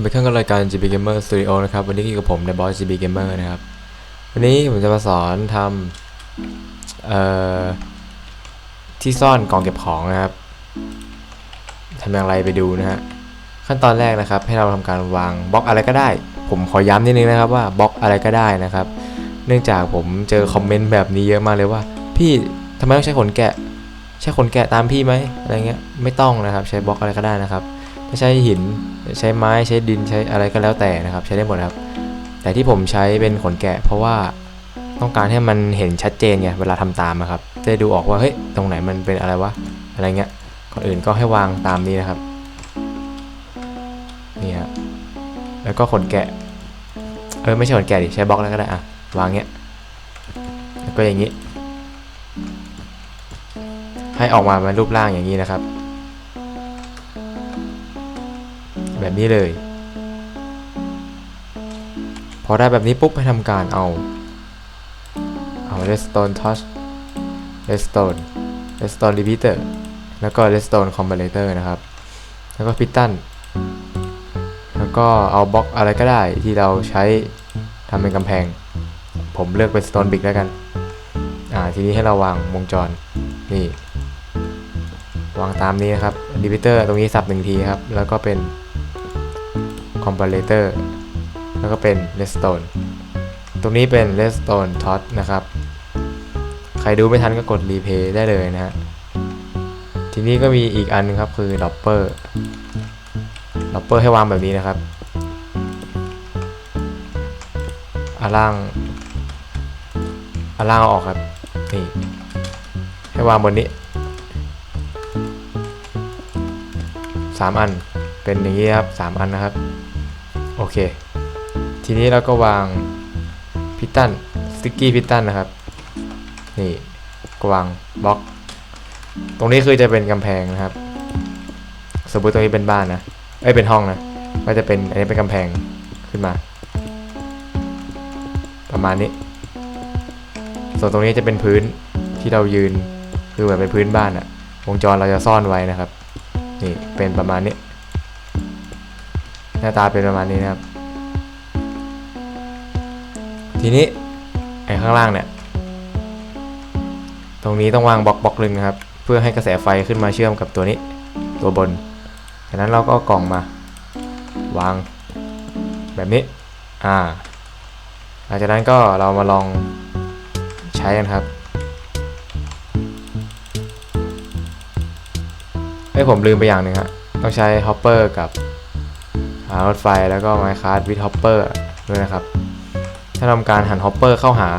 ไปเครื่องกับรายการ GB Gamer Studio นะครับวันนี้อยู่กับผมในบอส GB Gamer นะครับ วันนี้ผมจะมาสอนทำเอ่อที่ซ่อนกล่องเก็บของนะครับทำอย่างไรไปดูนะฮะขั้นตอนแรกนะครับ ให้เราทำการวางบล็อกอะไรก็ได้ ผมขอย้ำนิดนึงนะครับว่าบล็อกอะไรก็ได้นะครับ เนื่องจากผมเจอคอมเมนต์แบบนี้เยอะมากเลยว่า พี่ทำไมต้องใช้ขนแกะ ใช้ขนแกะตามพี่ไหมอะไรเงี้ยไม่ต้องนะครับ ใช้บล็อกอะไรก็ได้นะครับ ถ้าใช้หินใช้ไม้ใช้ดินใช้อะไรก็แล้วแต่นะครับ ใช้ได้หมดครับ แต่ที่ผมใช้เป็นขนแกะ เพราะว่าต้องการให้มันเห็นชัดเจนไงเวลาทำตามอะครับจะดูออกว่าเฮ้ยตรงไหนมันเป็นอะไรวะอะไรเงี้ยก่อนอื่นก็ให้วางตามนี้นะครับนี่ครับแล้วก็ขนแกะเออไม่ใช่ขนแกะดิใช้บล็อกแล้วก็ได้อะวางเงี้ยแล้วก็อย่างนี้ ให้ออกมาเป็นรูปร่างอย่างนี้นะครับ แบบนี้เลย พอได้แบบนี้ปุ๊บให้ทำการเอา เอา redstone touch redstone redstone repeater แล้วก็ redstone comparator นะครับ แล้วก็พิ t ตันแล้วก็เอาบล็อกอะไรก็ได้ที่เราใช้ทำเป็นกำแพง ผมเลือกเป็น stone brick แล้วกัน อ่า ทีนี้ให้เราวางวงจร นี่วางตามนี้นะครับ repeater ตรงนี้สับหนึ่งทีครับ แล้วก็เป็น comparator แล้วก็เป็น redstone ตรงนี้เป็น redstone tot นะครับ ใครดูไม่ทันก็กด replay ได้เลยนะฮะ ทีนี้ก็มีอีกอันนึงครับคือ dropper dropper ให้วางแบบนี้นะครับอาล่างอาล่างเอาออกครับ นี่ให้วางบนนี้สามอัน เป็นอย่างนี้ครับสามอันนะครับ โอเค ทีนี้เราก็วางพิตันสติกกี้พิตันนะครับ นี่กวางบล็อก ตรงนี้คือจะเป็นกำแพงนะครับ สมมติตรงนี้เป็นบ้านนะ เอ้ยเป็นห้องนะ ก็จะเป็นอันนี้เป็นกำแพงขึ้นมา ประมาณนี้ ส่วนตรงนี้จะเป็นพื้นที่เรายืน คือเหมือนเป็นพื้นบ้านอะวงจรเราจะซ่อนไว้นะครับ นี่เป็นประมาณนี้ หน้าตาเป็นประมาณนี้นะครับ ทีนี้ไอ้ข้างล่างเนี่ย ตรงนี้ต้องวางบล็อกบล็อกหนึ่งนะครับ เพื่อให้กระแสไฟขึ้นมาเชื่อมกับตัวนี้ ตัวบนจากนั้นเราก็กล่องมา วางแบบนี้ อ่า หลังจากนั้นก็เรามาลองใช้กันครับเอ้ยผมลืมไปอย่างหนึ่งฮะต้องใช้ฮอปเปอร์กับารถไฟแล้วก็ไมค์คาร์ดวิดฮอปเปอร์ด้วยนะครับ ถ้าทำการหันฮอปเปอร์เข้าหา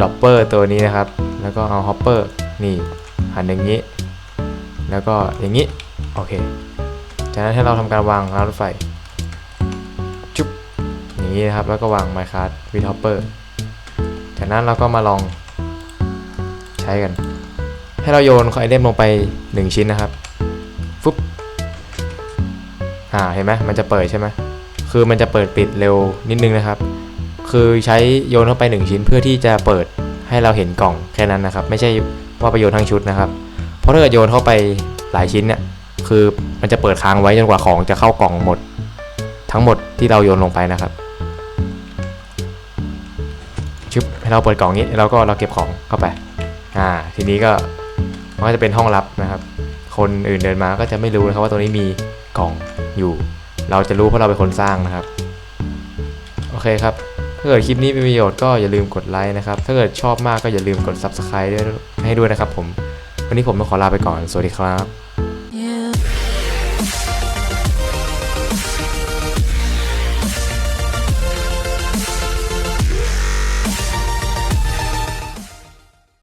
ดอปเปอร์ตัวนี้นะครับ แล้วก็เอาฮอปเปอร์นี่หันอย่างนี้ แล้วก็อย่างนี้ โอเค จากนั้นให้เราทำการวางรางรถไฟ จุ๊บ อย่างนี้นะครับ แล้วก็วางไมค์คาร์ดวิดฮอปเปอร์ จากนั้นเราก็มาลองใช้กัน ให้เราโยนไอเทมลงไป 1 ชิ้นนะครับฟุ๊บ อ่าเห็นไหมมันจะเปิดใช่ไหมคือมันจะเปิดปิดเร็วนิดนึงนะครับ คือใช้โยนเข้าไป 1 ชิ้นเพื่อที่จะเปิดให้เราเห็นกล่องแค่นั้นนะครับ ไม่ใช่ว่าไปโยนทั้งชุดนะครับ เพราะถ้าเกิดโยนเข้าไปหลายชิ้นเนี่ยคือมันจะเปิดค้างไว้จนกว่าของจะเข้ากล่องหมด ทั้งหมดที่เราโยนลงไปนะครับชึบให้เราเปิดกล่องนี้แล้วก็เราเก็บของเข้าไปอ่าทีนี้ก็มันก็จะเป็นห้องลับนะครับ คนอื่นเดินมาก็จะไม่รู้นะครับว่าตรงนี้มีกล่องอยู่ เราจะรู้เพราะเราเป็นคนสร้างนะครับ โอเคครับ ถ้าเกิดคลิปนี้เป็นประโยชน์ก็อย่าลืมกดไลค์นะครับ ถ้าเกิดชอบมากก็อย่าลืมกด Subscribe ด้วยให้ด้วยนะครับผม วันนี้ผมต้องขอลาไปก่อน สวัสดีครับ